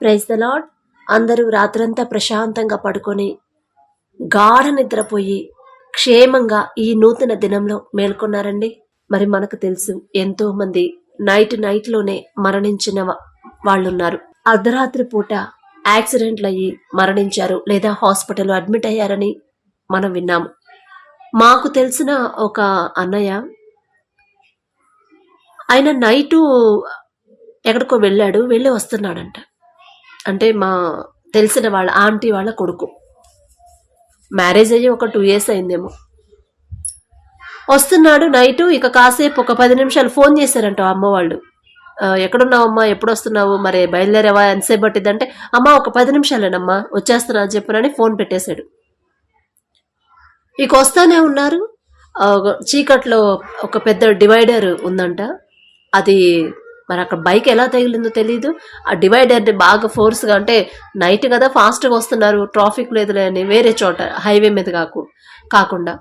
Praise the lord అందరూ రాత్రంతా ప్రశాంతంగా పడుకొని గాఢ నిద్రపోయి క్షేమంగా ఈ నూతన దినంలో మేల్కొన్నారండి. మరి మనకు తెలుసు ఎంతో మంది నైట్ నైట్లోనే మరణించిన వాళ్ళున్నారు. అర్ధరాత్రి పూట యాక్సిడెంట్లు అయ్యి మరణించారు లేదా హాస్పిటల్లో అడ్మిట్ అయ్యారని మనం విన్నాము. మాకు తెలిసిన ఒక అన్నయ్య ఆయన నైటు ఎక్కడికో వెళ్ళాడు వెళ్ళి వస్తున్నాడంట. అంటే మా తెలిసిన వాళ్ళ ఆంటీ వాళ్ళ కొడుకు. మ్యారేజ్ అయ్యి ఒక టూ ఇయర్స్ అయిందేమో. వస్తున్నాడు నైటు ఇక కాసేపు ఒక పది నిమిషాలు ఫోన్ చేశారంట అమ్మ వాళ్ళు. ఎక్కడున్నావు ఎక్కడున్నావమ్మా ఎప్పుడు వస్తున్నావు మరి బయలుదేరేవా? ఎంతసేపు పట్టిందంటే అమ్మ ఒక పది నిమిషాలేనమ్మా వచ్చేస్తున్నా అని చెప్పనని ఫోన్ పెట్టేశాడు. ఇక వస్తానే ఉన్నారు. చీకట్లో ఒక పెద్ద డివైడర్ ఉందంట. అది మరి అక్కడ బైక్ ఎలా తగిలిందో తెలియదు ఆ డివైడర్ని బాగా ఫోర్స్గా అంటే నైట్ కదా ఫాస్ట్గా వస్తున్నారు ట్రాఫిక్ లేదులే అని వేరే చోట హైవే మీద కాకు కాకుండా.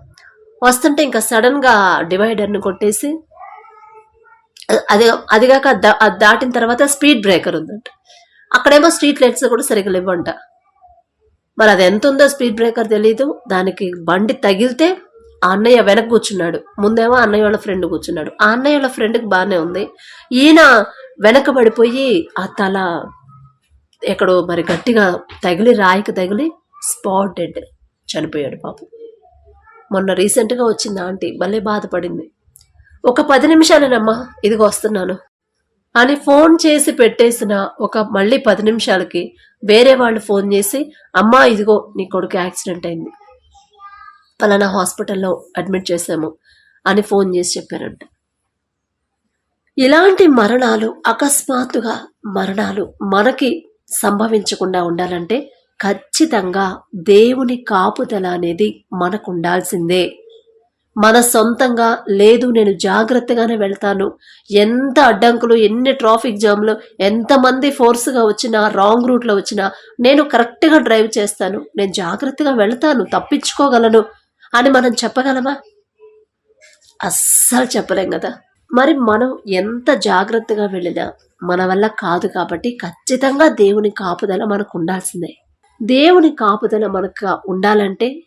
వస్తుంటే ఇంకా సడన్గా డివైడర్ని కొట్టేసి అది అదిగాక అది దా- అది దాటిన తర్వాత స్పీడ్ బ్రేకర్ ఉందంట. అక్కడేమో స్ట్రీట్ లైట్స్ కూడా సరిగ్గా లేవంట. మరి అది ఎంత ఉందో స్పీడ్ బ్రేకర్ తెలీదు. దానికి బండి తగిలితే ఆ అన్నయ్య వెనక కూర్చున్నాడు. ముందేమో అన్నయ్య వాళ్ళ ఫ్రెండ్ కూర్చున్నాడు. ఆ అన్నయ్య వాళ్ళ ఫ్రెండ్కి బాగానే ఉంది. ఈయన వెనకబడిపోయి ఆ తల ఎక్కడో మరి గట్టిగా తగిలి రాయికి తగిలి స్పాట్ డెడ్ చనిపోయాడు పాపం. మొన్న రీసెంట్గా వచ్చింది ఆంటీ. భలే బాధపడింది. ఒక పది నిమిషాలేనమ్మా ఇదిగో వస్తున్నాను. అని ఫోన్ చేసి పెట్టేసిన ఒక మళ్ళీ పది నిమిషాలకి వేరే వాళ్ళు ఫోన్ చేసి అమ్మా ఇదిగో నీ కొడుకు యాక్సిడెంట్ అయింది. పలానా హాస్పిటల్లో అడ్మిట్ చేశాము అని ఫోన్ చేసి చెప్పారంట. ఇలాంటి మరణాలు అకస్మాత్తుగా మరణాలు మనకి సంభవించకుండా ఉండాలంటే ఖచ్చితంగా దేవుని కాపుదల అనేది మనకు ఉండాల్సిందే మన సొంతంగా లేదు నేను జాగ్రత్తగానే వెళ్తాను. ఎంత అడ్డంకులు ఎన్ని ట్రాఫిక్ జామ్లు ఎంతమంది ఫోర్స్గా వచ్చినా రాంగ్ రూట్లో వచ్చినా నేను కరెక్ట్గా డ్రైవ్ చేస్తాను నేను జాగ్రత్తగా వెళ్తాను తప్పించుకోగలను అని మనం చెప్పగలమా? అస్సలు చెప్పలేం కదా. మరి మనం ఎంత జాగ్రత్తగా వెళ్ళినా మన వల్ల కాదు కాబట్టి ఖచ్చితంగా దేవుని కాపుదల మనకు ఉండాల్సిందే. దేవుని కాపుదల మనకు ఉండాలంటే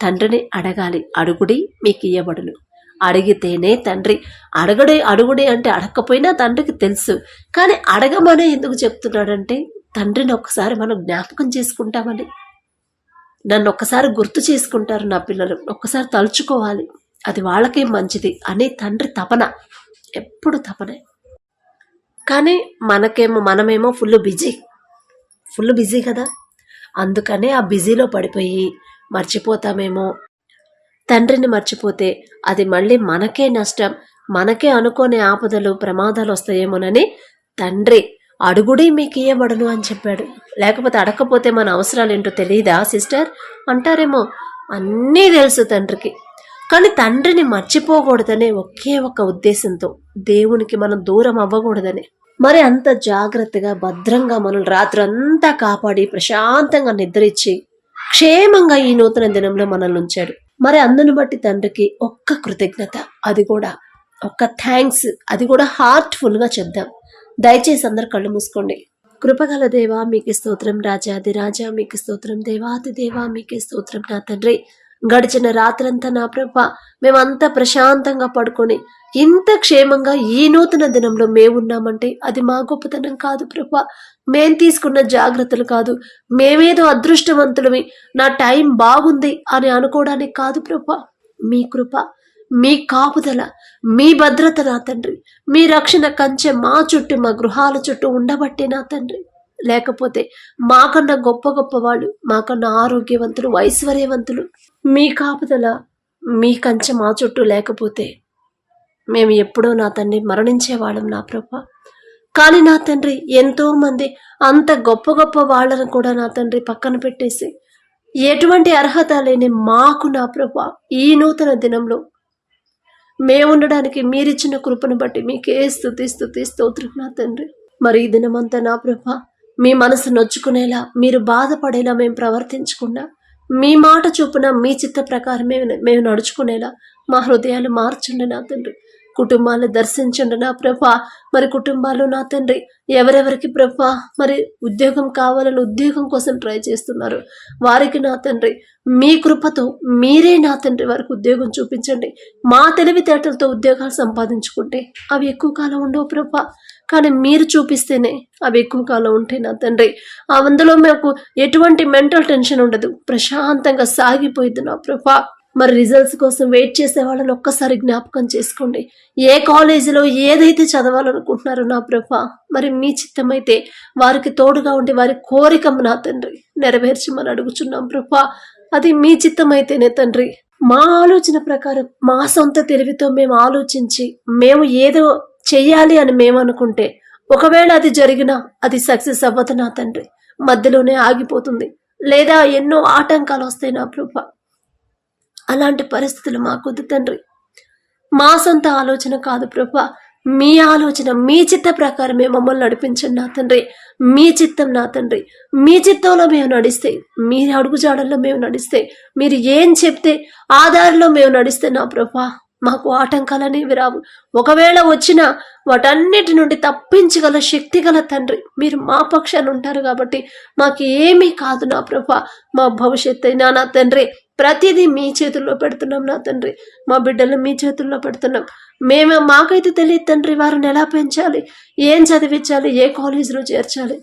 తండ్రిని అడగాలి. అడుగుడి మీకు ఇయ్యబడును. అడిగితేనే తండ్రి. అడగడే అడుగుడే అంటే అడగకపోయినా తండ్రికి తెలుసు. కానీ అడగమనే ఎందుకు చెప్తున్నాడంటే తండ్రిని ఒక్కసారి మనం జ్ఞాపకం చేసుకుంటామని నన్ను ఒక్కసారి గుర్తు చేసుకుంటారు నా పిల్లలు. ఒక్కసారి తలుచుకోవాలి. అది వాళ్ళకే మంచిది అనే తండ్రి తపన. ఎప్పుడు తపనే. కానీ మనకేమో మనమేమో ఫుల్ బిజీ. ఫుల్ బిజీ కదా. అందుకనే ఆ బిజీలో పడిపోయి మర్చిపోతామేమో. తండ్రిని మర్చిపోతే అది మళ్ళీ మనకే నష్టం మనకే అనుకోని ఆపదలు ప్రమాదాలు వస్తాయేమోనని తండ్రి అడుగుడి మీకు ఇయ్యబడను అని చెప్పాడు. లేకపోతే అడగకపోతే మన అవసరాలు ఏంటో తెలియదా సిస్టర్? అంటారేమో. అన్నీ తెలుసు తండ్రికి. కానీ తండ్రిని మర్చిపోకూడదనే ఒకే ఒక ఉద్దేశంతో దేవునికి మనం దూరం అవ్వకూడదని. మరి అంత జాగ్రత్తగా భద్రంగా మనం రాత్రంతా కాపాడి ప్రశాంతంగా నిద్రించి క్షేమంగా ఈ నూతన దినంలో మనల్ని ఉంచాడు. మరి అందును బట్టి తండ్రికి ఒక్క కృతజ్ఞత. అది కూడా ఒక్క థ్యాంక్స్ అది కూడా హార్ట్ఫుల్గా చెప్దాం. దయచేసి అందరు కళ్ళు మూసుకోండి. కృపగల దేవా మీకు స్తోత్రం రాజాది రాజా మీకు స్తోత్రం దేవాది దేవా మీకు స్తోత్రం నా తండ్రి. గడిచిన రాత్రంతా నా ప్రభ మేమంతా ప్రశాంతంగా పడుకొని ఇంత క్షేమంగా ఈ నూతన దినంలో మేమున్నామంటే అది మా గొప్పతనం కాదు ప్రభ. మేం తీసుకున్న జాగ్రత్తలు కాదు మేమేదో అదృష్టవంతులమి నా టైం బాగుంది అని అనుకోవడానికి కాదు ప్రభ. మీ కృప మీ కాపుదల మీ భద్రత నా తండ్రి. మీ రక్షణ కంచె మా చుట్టూ మా గృహాల చుట్టూ ఉండబట్టే నా తండ్రి. లేకపోతే మాకన్నా గొప్ప గొప్ప వాళ్ళు మాకన్నా ఆరోగ్యవంతులు ఐశ్వర్యవంతులు. మీ కాపుదల మీ కంచె మా చుట్టూ లేకపోతే మేము ఎప్పుడో నా తండ్రి మరణించేవాళ్ళం నా ప్రభ. కానీ నా తండ్రి ఎంతో మంది అంత గొప్ప గొప్ప వాళ్ళను కూడా నా తండ్రి పక్కన పెట్టేసి ఎటువంటి అర్హత లేని మాకు నా ప్రభ. ఈ నూతన దినంలో మేముండడానికి మీరిచ్చిన కృపను బట్టి మీకే స్థుతి స్థుతి స్తోత్రం నా తండ్రి. మరి ఈ దినమంతా నా ప్రభ మీ మనసు నొచ్చుకునేలా మీరు బాధపడేలా మేము ప్రవర్తించకుండా మీ మాట చొప్పున మీ చిత్త ప్రకారం మేము మేము నడుచుకునేలా మా హృదయాలు మార్చండి నా తండ్రి. కుటుంబాలు దర్శించండి నా ప్రభా. మరి కుటుంబాలు నా తండ్రి ఎవరెవరికి ప్రభా? మరి ఉద్యోగం కావాలని ఉద్యోగం కోసం ట్రై చేస్తున్నారు. వారికి నా తండ్రి మీ కృపతో మీరే నా తండ్రి వారికి ఉద్యోగం చూపించండి. మా తెలివితేటలతో ఉద్యోగాలు సంపాదించుకుంటే అవి ఎక్కువ కాలం ఉండవు ప్రభా. కానీ మీరు చూపిస్తేనే అవి ఎక్కువ కాలం ఉంటాయి నా తండ్రి. అందులో మాకు ఎటువంటి మెంటల్ టెన్షన్ ఉండదు. ప్రశాంతంగా సాగిపోయింది నా ప్రభా. మరి రిజల్ట్స్ కోసం వెయిట్ చేసే వాళ్ళని ఒక్కసారి జ్ఞాపకం చేసుకోండి. ఏ కాలేజీలో ఏదైతే చదవాలనుకుంటున్నారో నా ప్రభ మరి మీ చిత్తమైతే వారికి తోడుగా ఉండి వారి కోరిక నా తండ్రి నెరవేర్చమని అడుగుచున్నాం ప్రభా. అది మీ చిత్తమైతేనే తండ్రి. మా ఆలోచన ప్రకారం మా సొంత తెలివితో మేము ఆలోచించి మేము ఏదో చెయ్యాలి అని మేము అనుకుంటే ఒకవేళ అది జరిగినా అది సక్సెస్ అవ్వదు నా తండ్రి. మధ్యలోనే ఆగిపోతుంది. లేదా ఎన్నో ఆటంకాలు వస్తాయి నా ప్రభా. అలాంటి పరిస్థితులు మాకొద్దు తండ్రి. మా సొంత ఆలోచన కాదు ప్రభా. మీ ఆలోచన మీ చిత్త ప్రకారమే మమ్మల్ని నడిపించండి నా తండ్రి. మీ చిత్తం నా తండ్రి. మీ చిత్తంలో మేము నడిస్తే మీ అడుగుజాడల్లో మేము నడిస్తే మీరు ఏం చెప్తే ఆ దారిలో మేము నడిస్తే నా ప్రభా మాకు ఆటంకాలనేవి రావు. ఒకవేళ వచ్చినా వాటన్నిటి నుండి తప్పించగల శక్తి గల తండ్రి మీరు మా పక్షాన ఉంటారు కాబట్టి మాకు ఏమీ కాదు నా ప్రభా. మా భవిష్యత్తు అయినా నా తండ్రి ప్రతిదీ మీ చేతుల్లో పెడుతున్నాం నా తండ్రి. మా బిడ్డలు మీ చేతుల్లో పెడుతున్నాం. మేము మాకైతే తెలియదు తండ్రి వారిని ఎలా పెంచాలి? ఏం చదివించాలి? ఏ కాలేజీలో చేర్చాలి?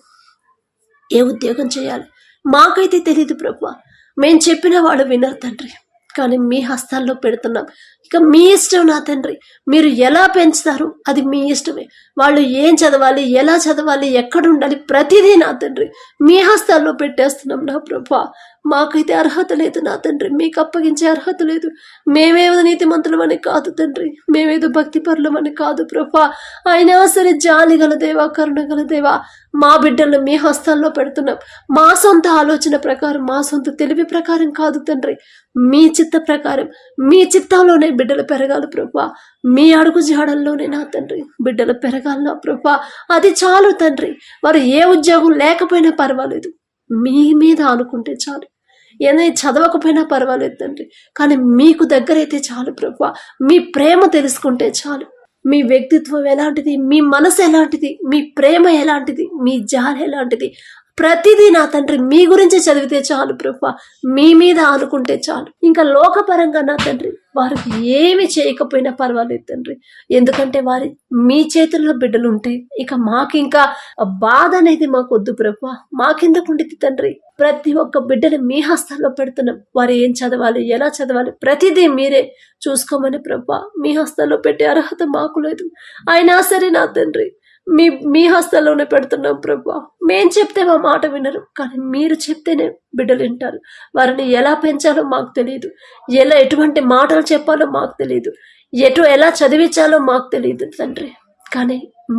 ఏ ఉద్యోగం చేయాలి? మాకైతే తెలియదు ప్రభు మేము చెప్పిన వాళ్ళు వినరు తండ్రి. కానీ మీ హస్తాల్లో పెడుతున్నాం. ఇక మీ ఇష్టం నా తండ్రి. మీరు ఎలా పెంచుతారు? అది మీ ఇష్టమే. వాళ్ళు ఏం చదవాలి? ఎలా చదవాలి? ఎక్కడ ఉండాలి? ప్రతిదీ నా తండ్రి. మీ హస్తాల్లో పెట్టేస్తున్నాం నా ప్రభా మాకైతే అర్హత లేదు నా తండ్రి. మీకు అప్పగించే అర్హత లేదు. మేమేదో నీతిమంతులమని కాదు తండ్రి. మేమేదో భక్తి పరులమని కాదు ప్రభా. అయినా సరే జాలి గల దేవా కరుణ గల దేవా మా బిడ్డలను మీ హస్తాల్లో పెడుతున్నాం. మా సొంత ఆలోచన ప్రకారం మా సొంత తెలివి ప్రకారం కాదు తండ్రి. మీ చిత్త ప్రకారం మీ చిత్తంలోనే బిడ్డలు పెరగాలి ప్రభా. మీ అడుగు జాడల్లోనే నా తండ్రి బిడ్డలు పెరగాలి నా ప్రభా. అది చాలు తండ్రి. వారు ఏ ఉద్యోగం లేకపోయినా పర్వాలేదు. మీ మీద అనుకుంటే చాలు. ఏదైనా చదవకపోయినా పర్వాలేదు తండ్రి. కానీ మీకు దగ్గరైతే చాలు ప్రభు. మీ ప్రేమ తెలుసుకుంటే చాలు. మీ వ్యక్తిత్వం ఎలాంటిది? మీ మనసు ఎలాంటిది? మీ ప్రేమ ఎలాంటిది? మీ జాలి ఎలాంటిది? ప్రతిదీ నా తండ్రి మీ గురించి చదివితే చాలు ప్రభా. మీ మీద ఆనుకుంటే చాలు. ఇంకా లోకపరంగా నా తండ్రి వారికి ఏమి చేయకపోయినా పర్వాలేదు తండ్రి. ఎందుకంటే వారి మీ చేతుల్లో బిడ్డలు ఉంటే ఇక మాకు ఇంకా బాధ అనేది మాకు వద్దు ప్రభా. మాకెందుకు ఉండేది తండ్రి? ప్రతి ఒక్క బిడ్డని మీ హస్తాల్లో పెడుతున్నాం. వారు ఏం చదవాలి ఎలా చదవాలి ప్రతిదీ మీరే చూసుకోమని ప్రభా. మీ హస్తాల్లో పెట్టే అర్హత మాకు లేదు. అయినా సరే నా తండ్రి మీ మీ హస్తలోనే పెడుతున్నాం ప్రభా. మేం చెప్తే మా మాట వినరు కానీ మీరు చెప్తేనే బిడ్డలు వింటారు. వారిని ఎలా పెంచాలో మాకు తెలియదు ఎలా ఎటువంటి మాటలు చెప్పాలో మాకు తెలియదు ఎటు ఎలా చదివించాలో మాకు తెలియదు తండ్రి. కానీ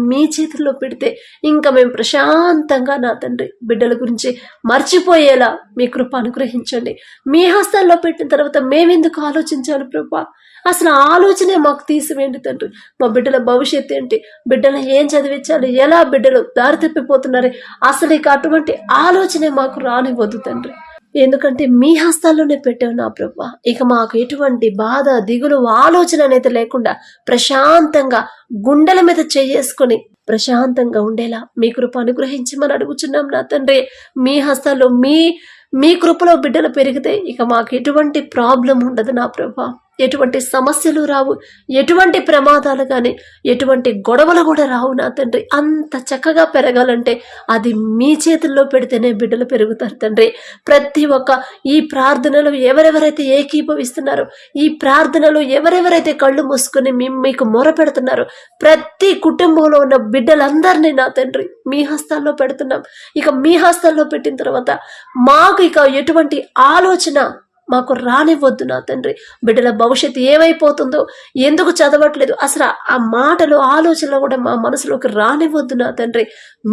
మీ చేతుల్లో పెడితే ఇంకా మేము ప్రశాంతంగా నా తండ్రి బిడ్డల గురించి మర్చిపోయేలా మీ కృప అనుగ్రహించండి. మీ హస్తాల్లో పెట్టిన తర్వాత మేమెందుకు ఆలోచించాలి ప్రభా? అసలు ఆలోచనే మాకు తీసివేయండి తండ్రి. మా బిడ్డల భవిష్యత్తు ఏంటి? బిడ్డలు ఏం చదివించాలి? ఎలా బిడ్డలు దారి తప్పిపోతున్నారు? అసలు ఇక అటువంటి ఆలోచనే మాకు రానివ్వద్దు తండ్రి. ఎందుకంటే మీ హస్తాల్లోనే పెట్టావు నా ప్రభు. ఇక మాకు ఎటువంటి బాధ దిగులు ఆలోచన అనేది లేకుండా ప్రశాంతంగా గుండెల మీద చేసుకొని ప్రశాంతంగా ఉండేలా మీ కృప అనుగ్రహించమని అడుగుచున్నాం నా తండ్రి. మీ హస్తాల్లో మీ మీ కృపలో బిడ్డలు పెరిగితే ఇక మాకు ఎటువంటి ప్రాబ్లం ఉండదు నా ప్రభా. ఎటువంటి సమస్యలు రావు ఎటువంటి ప్రమాదాలు కానీ ఎటువంటి గొడవలు కూడా రావు నా తండ్రి. అంత చక్కగా పెరగాలంటే అది మీ చేతుల్లో పెడితేనే బిడ్డలు పెరుగుతారు తండ్రి. ప్రతి ఒక్క ఈ ప్రార్థనలు ఎవరెవరైతే ఏకీభవిస్తున్నారో ఈ ప్రార్థనలు ఎవరెవరైతే కళ్ళు మూసుకొని మీ మీకు మొర పెడుతున్నారో ప్రతి కుటుంబంలో ఉన్న బిడ్డలందరినీ నా తండ్రి మీ హస్తాల్లో పెడుతున్నాం. ఇక మీ హస్తాల్లో పెట్టిన తర్వాత మాకు ఇక ఎటువంటి ఆలోచన మాకు రానివ్వద్దు నా తండ్రి. బిడ్డల భవిష్యత్తు ఏమైపోతుందో ఎందుకు చదవట్లేదు? అసలు ఆ మాటలు ఆలోచనలు కూడా మా మనసులోకి రానివ్వద్దు నా తండ్రి.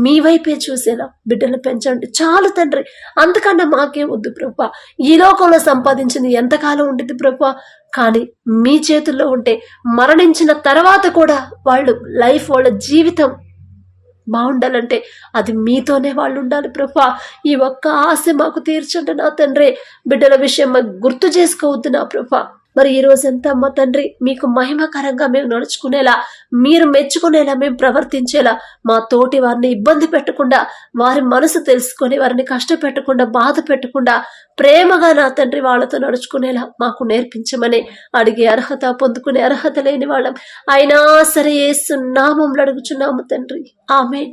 మీ వైపే చూసేలా బిడ్డలు పెంచండి. చాలు తండ్రి. అంతకన్నా మాకే వద్దు ప్రభా. ఈ లోకంలో సంపాదించింది ఎంతకాలం ఉంటుంది ప్రభా? కానీ మీ చేతుల్లో ఉంటే మరణించిన తర్వాత కూడా వాళ్ళు లైఫ్ వాళ్ళ జీవితం బాగుండాలంటే అది మీతోనే వాళ్ళు ఉండాలి ప్రభా. ఈ ఒక్క ఆశ మాకు తీర్చండి నా తండ్రి. బిడ్డల విషయం మాకు గుర్తు చేసుకోవద్దు నా ప్రభా. మరి ఈ రోజంతా మా తండ్రి మీకు మహిమకరంగా మేము నడుచుకునేలా మీరు మెచ్చుకునేలా మేము ప్రవర్తించేలా మా తోటి వారిని ఇబ్బంది పెట్టకుండా వారి మనసు తెలుసుకొని వారిని కష్టపెట్టకుండా బాధ పెట్టకుండా ప్రేమగా నా తండ్రి వాళ్ళతో నడుచుకునేలా మాకు నేర్పించమని అడిగే అర్హత పొందుకునే అర్హత లేని వాళ్ళం. అయినా సరే ఏ సున్నామంలో అడుగుచున్నాము తండ్రి. ఆమె